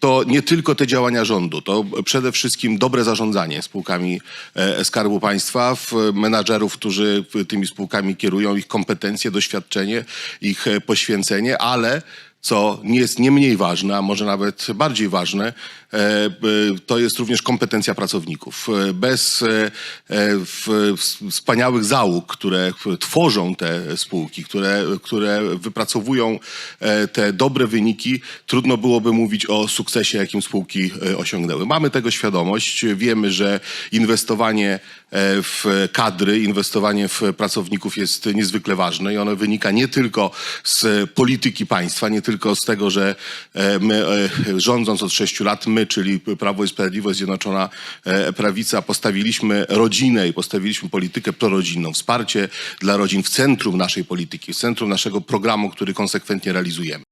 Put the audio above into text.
to nie tylko te działania rządu, to przede wszystkim dobre zarządzanie spółkami e, Skarbu Państwa, menadżerów, którzy tymi spółkami kierują, ich kompetencje, doświadczenie, ich e, poświęcenie, ale co nie jest nie mniej ważne, a może nawet bardziej ważne, e, b- to jest również kompetencja pracowników. E, Bez e, e, wspaniałych załóg, które tworzą te spółki, które, które wypracowują e, te dobre wyniki, trudno byłoby mówić o sukcesie, jakim spółki e, osiągnęły. Mamy tego świadomość, wiemy, że inwestowanie e, w kadry, inwestowanie w pracowników jest niezwykle ważne i ono wynika nie tylko z polityki państwa, nie tylko z tego, że e, my e, rządząc od sześciu lat, my, czyli Prawo i Sprawiedliwość, Zjednoczona e, Prawica, postawiliśmy rodzinę i postawiliśmy politykę prorodzinną, wsparcie dla rodzin w centrum naszej polityki, w centrum naszego programu, który konsekwentnie realizujemy.